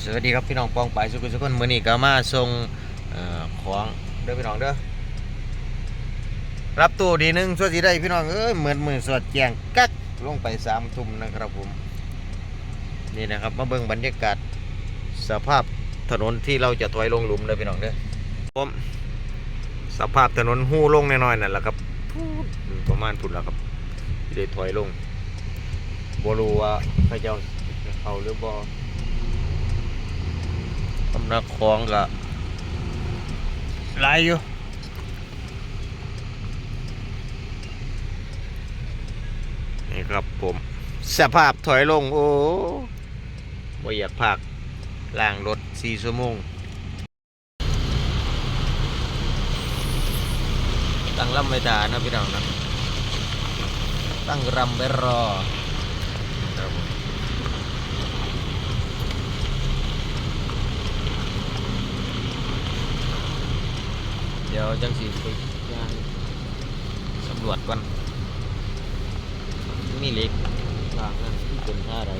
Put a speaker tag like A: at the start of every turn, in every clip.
A: สวัสดีครับพี่น้องปองไปสุขุสุคนมือนี้ก็มาส่งอของเด้อพี่น้องเด้อรับตู้ดีหนึงส่วนสิได้พี่น้องเอ้ยเหมือนมือสอดแจงกักลงไปสามทุ่มนะครับผมนี่นะครับมาเบิ่งบรรยากาศสภาพถนนที่เราจะถอยลงหลุมเด้อพี่น้องเด้อผมสภาพถนนหู้ลงน้อยๆนั่นแหละครับประมาณพุ่นแล้วครับที่ได้ถอยลงบรูว่าเขาเจ้าเอาหรือบ่ สำนักของก็หลายอยู่นี่ครับผมสภาพถอยลง โอ้บ่อยากพักล่างรถสี่ชั่วโมง ตั้งลำไว้ด่านะพี่น้องนะ ตั้งรำไว้รอครับผม เดี๋ยวจังสีไปย่างสำรวจก่อนมีเล็กทางนั่นที่เป็นท่าอะไร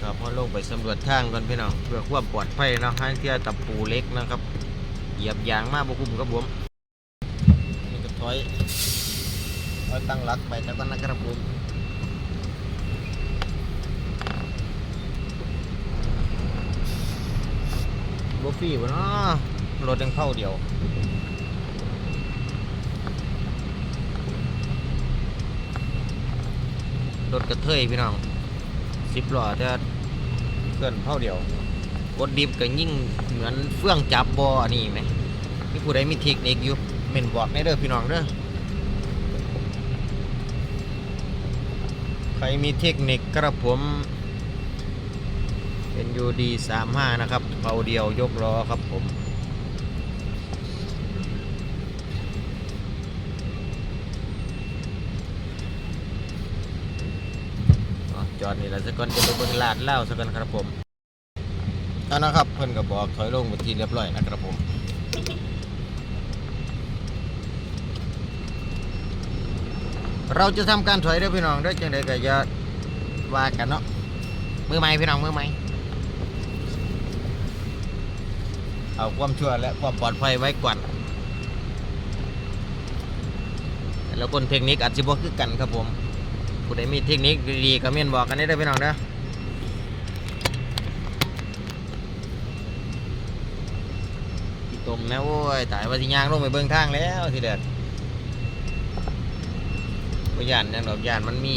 A: ครับพอลงไปสำรวจทางก่อนพี่น้องเพื่อความปลอดภัยเนาะให้เที่ยตะปูเล็กนะครับ เหยียบยางมากบกุมครับผมนี่ก็ถอย เอาตั้งหลักไปแล้วก็นะครับผมบฟฟี่วะเนาะรถยังเข้าเดียวรถกระเทยพี่น้องสิบล้อจะเกินเท่าเดียวกดดิบก็ยิ่งเหมือนเฟื่องจับบออันนี้ไหมนี่ผู้ใดมีเทคนิคอยู่เม่นบอกในเด้อพี่น้องเด้อ ใครมีเทคนิคกระผมเป็นยูดีสามห้านะครับเป่าเดียวยกล้อครับผมจอดนี่แหละสักก่อนจะไปเบิ่งลาดเล่าสักก่อนครับผมเอานะครับเพิ่อนก็บอกถอยลงไปทีเรียบร้อยนะครับผม เราจะทำการถอยเด้พี่น้องเด้จังใดก็อย่าว่ากันเนาะมือใหม่พี่น้องมือใหม่เอาความชั่วและความปลอดภัยไว้ก่อนแล้วคนเทคนิคอาจจะบ่คือกันครับผมผู้ใดมีเทคนิคดีๆก็เมียนบอกกันได้เด้พี่น้องเด้อที่ตมแม่โว้ยตายว่าสิยางลงไปเบิ่งทางแล้วทีเด็ด บ่ย่านหยังดอกย่านมันมี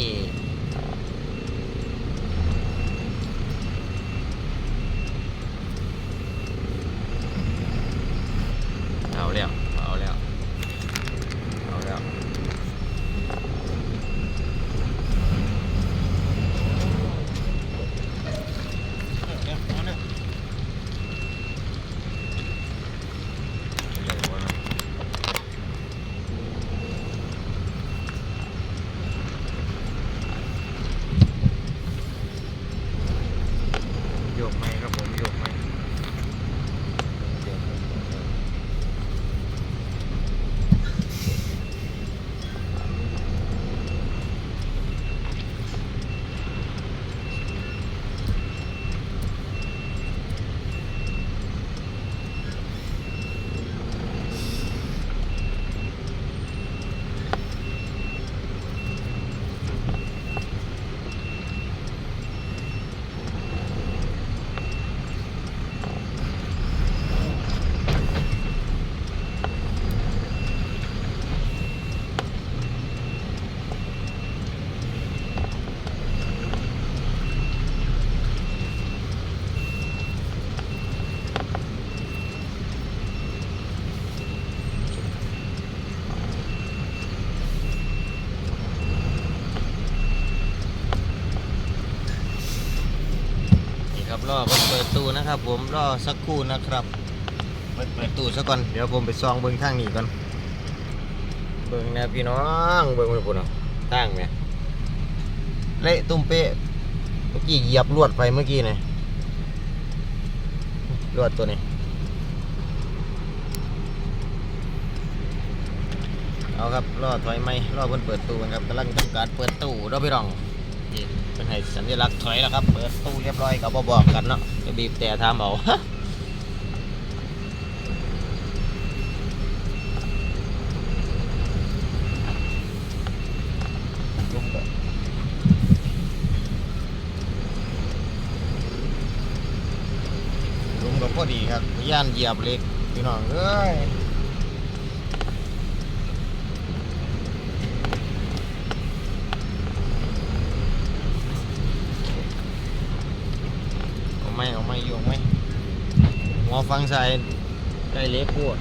A: รอเปิดปิดตู้นะครับ ผมรอสักครู่นะครับ เปิดปิดตู้ซะก่อนเดี๋ยวผมไปซองเบิ้งข้างนี้ก่อนเบิ้งนะพี่น้องเบิ้งไปปุ่นเอาทางเนี่ยเละตุ้มเป๊ะเมื่อกี้เหยียบลวดไปเมื่อกี้ไงลวดตัวนี้เอาครับรอถอยไม่รอเพิ่นเปิดตู้ครับกำลังทำการเปิดตู้เราไปรอง นี่เป็นให้สัญลักษณ์ถอยแล้วครับ เปิดตู้เรียบร้อยก็บ่บอกกันเนาะจะบีบแต่ทำเอาลุงก็ลุงก็พอดีครับย่านเหยียบเล็กพี่น้องเอ้ย ไหม่เอาไหม่โยงไหมหมอฟังใส่ใกล้เล็กพูด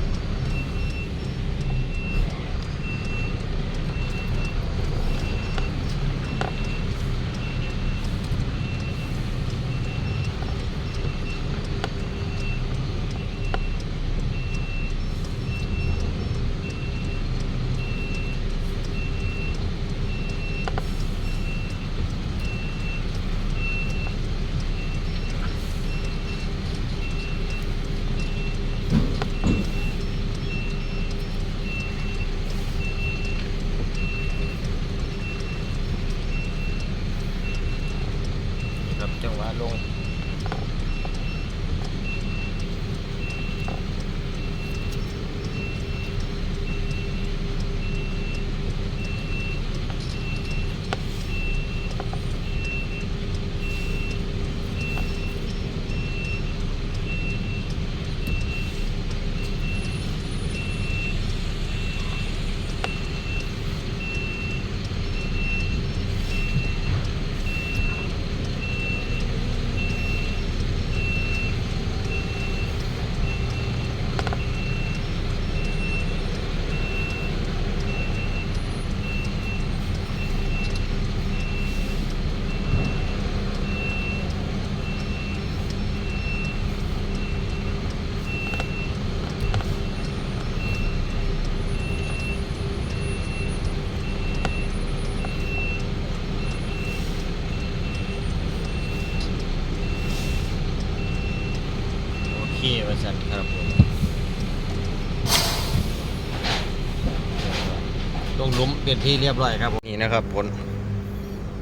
A: ลงหลุมเป็นที่เรียบร้อยครับผมนี่นะครับผล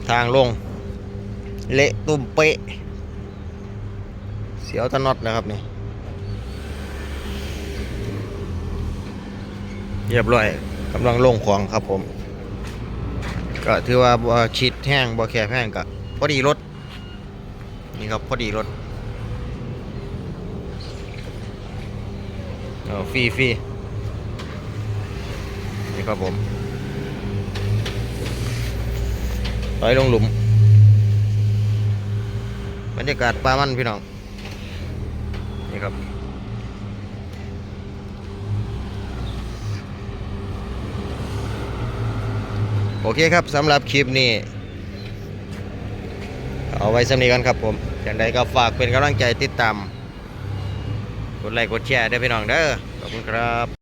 A: ทางลง เละตุ่มเป๊ะ เสียวตะน็อตนะครับนี่เรียบร้อยกำลังลงของครับผม ก็ถือว่าบ่ชิดแห้งบ่แคบแห้งก็พอดีรถนี่ครับพอดีรถเอาฟรีฟรีนี่ครับผม ถอยลงหลุม บรรยากาศปลามันพี่น้อง นี่ครับ โอเคครับสำหรับคลิปนี้ เอาไว้สำนีกันครับผมอย่างใดก็ฝากเป็นกำลังใจติดตาม กดไลค์กดแชร์ด้วยพี่น้องเด้อขอบคุณครับ